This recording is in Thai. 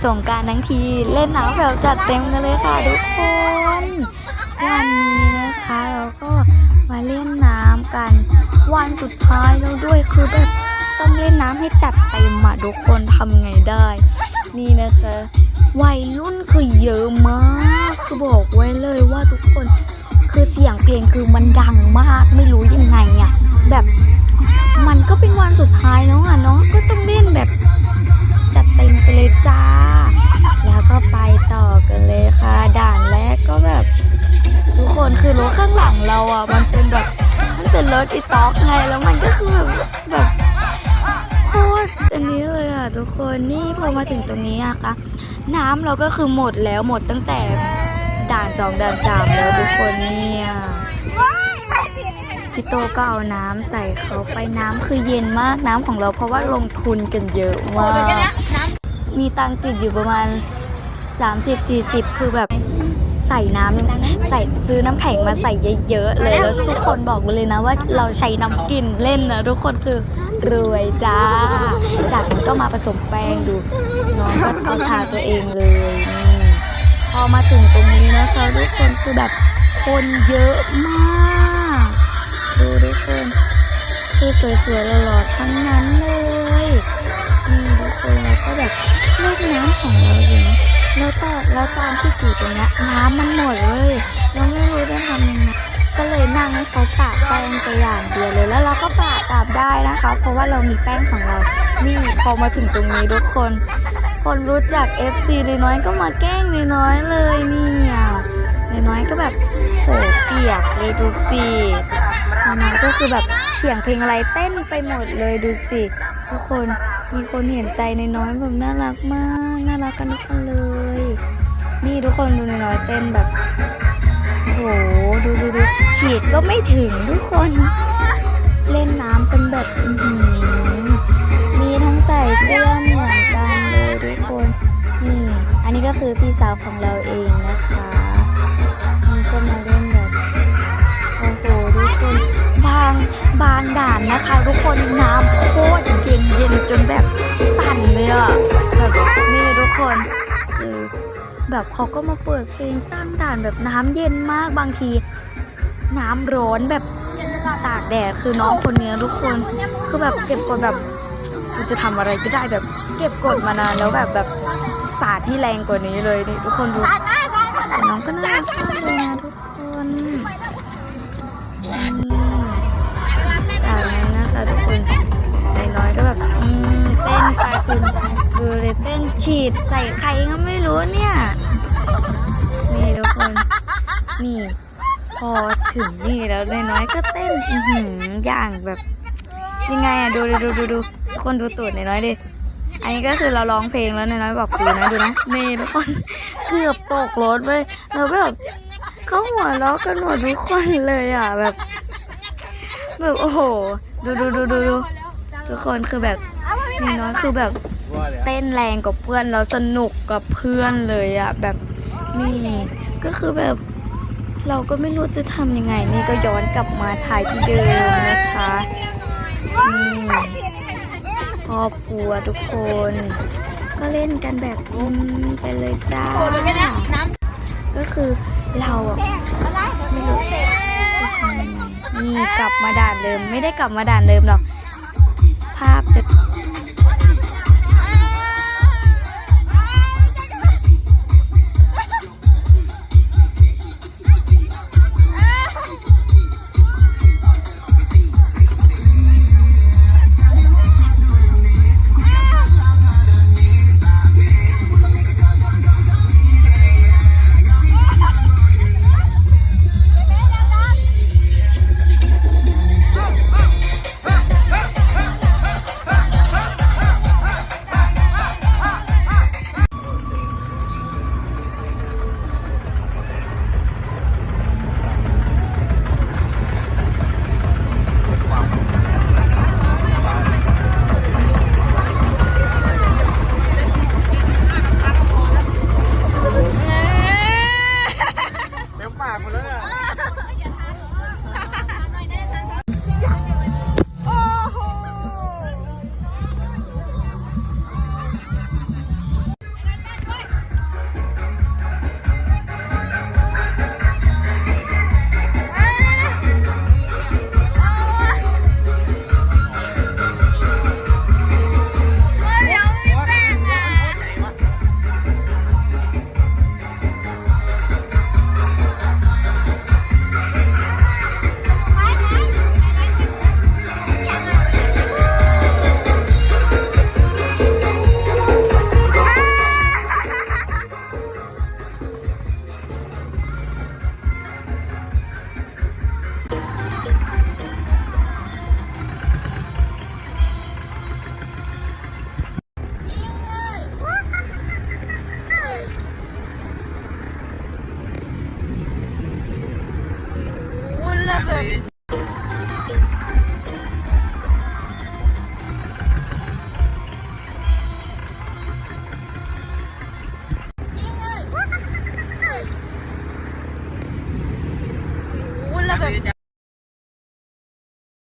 สงการทั้งทีเล่นน้ำแบบจัดเต็มกันเลยค่ะทุกคน วันนี้นะคะเราก็มาเล่นน้ำกัน วันสุดท้ายแล้วด้วยคือแบบต้องเล่นน้ำให้จัดเต็มอะทุกคนทำไงได้ นี่นะคะวัยรุ่นคือเยอะมาก คือบอกไว้เลยว่าทุกคนคือเสียงเพลงคือมันดังมากไม่รู้ คนคือรถข้างหลังเราอะ มันเป็นแบบ มันเป็นรถอีต็อกไง แล้วมันก็คือแบบแบบโคตรอันนี้เลยอะทุกคน นี่พอมาถึงตรงนี้อะคะน้ำเราก็คือหมดแล้วหมดตั้งแต่ด่านสองด่านสามแล้วทุกคนเนี่ยพี่โตก็เอาน้ำใส่เขาไปน้ำคือเย็นมากน้ำของเราเพราะว่าลงทุนกันเยอะมากมีตังติดอยู่ประมาณ 30-40 คือแบบ ใส่น้ำใส่ซื้อน้ำแข็งมาใส่เยอะๆเลยแล้วทุกคนบอกมาเลยนะว่าเราใช้น้ำกินเล่นนะทุกคนคือรวยจ้า จากนั้นก็มาผสมแป้งดูน้องก็เอาทาตัวเองเลยนี่พอมาถึงตรงนี้นะคะทุกคนคือแบบคนเยอะมาก ดูทุกคนคือสวยๆหล่อๆทั้งนั้นเลย นี่ทุกคนเราก็แบบเล่นน้ำของเราอยู่นะ แล้วตอนแล้วตอนที่อยู่ตรงนี้น้ำมันหมดเลยเราไม่รู้จะทำยังไงก็เลยนั่งให้เขาปะแป้งไปอย่างเดียวเลย แล้วเราก็ปะกลับได้นะคะ เพราะว่าเรามีแป้งของเรา นี่พอมาถึงตรงนี้ทุกคน คนรู้จัก FC น้อยก็มาแกล้งน้อยเลยเนี่ยน้อยก็แบบโหเปียกเลยดูสิน้อยก็คือแบบเสียงเพลงอะไรเต้นไปหมดเลยดูสิทุกคน มีคนเห็นใจในน้อยแบบน่ารักมาก น่ารักกันทุกคนเลย นี่ทุกคนดูในน้อยเต้นแบบโหดูดูดูฉีดก็ไม่ถึงทุกคน เล่นน้ำกันแบบมีทั้งใส่เสื้อเหมือนกันเลยทุกคน นี่ อันนี้ก็คือพี่สาวของเราเองนะคะ จนแบบสั่นเลยอะแบบนี่ทุกคนคือแบบเขาก็มาเปิดเพลงตั้งด่านแบบน้ำเย็นมากบางที น้ำร้อนแบบตากแดดคือน้องคนนี้ทุกคน คือแบบเก็บกดแบบเราจะทำอะไรก็ได้แบบ เก็บกดมานานแล้วแบบแบบสาดที่แรงกว่านี้เลยนี่ทุกคนดูแต่น้องก็น่ารักมากเลยนะทุกคนนี่จากนั้นนะคะทุกคนนายน้อยก็แบบ นไปคุณดูเลยเต้นฉีดใส่ใครก็ไม่รู้เนี่ย นี่ทุกคน นี่ พอถึงนี่แล้วนน้อยก็เต้นอืออย่างแบบ ยังไงอะดูดูดูดูดูคนดูตูดนน้อยดิอันนี้ก็คือเราร้องเพลงแล้วนน้อยบอกดูนะดูนะนี่ทุกคนเกือบตกรถเลยเราแบบเขาหัวเราะกันหมดทุกคนเลยอะแบบ แบบโอ้โห ดูดูดูดูดูทุกคนคือแบบ นายน้อยคือแบบเต้นแรงกว่าเพื่อนแล้วสนุกกับเพื่อนเลยอะแบบนี่ก็คือแบบเราก็ไม่รู้จะทำยังไง นี่ก็ย้อนกลับมาถ่ายที่เดิมนะคะนี่ครอบครัวทุกคน ก็เล่นกันแบบอืมไปเลยจ้า ก็คือเราอะไม่รู้จะทำยังไงนี่กลับมาด่านเดิม ไม่ได้กลับมาด่านเดิมหรอก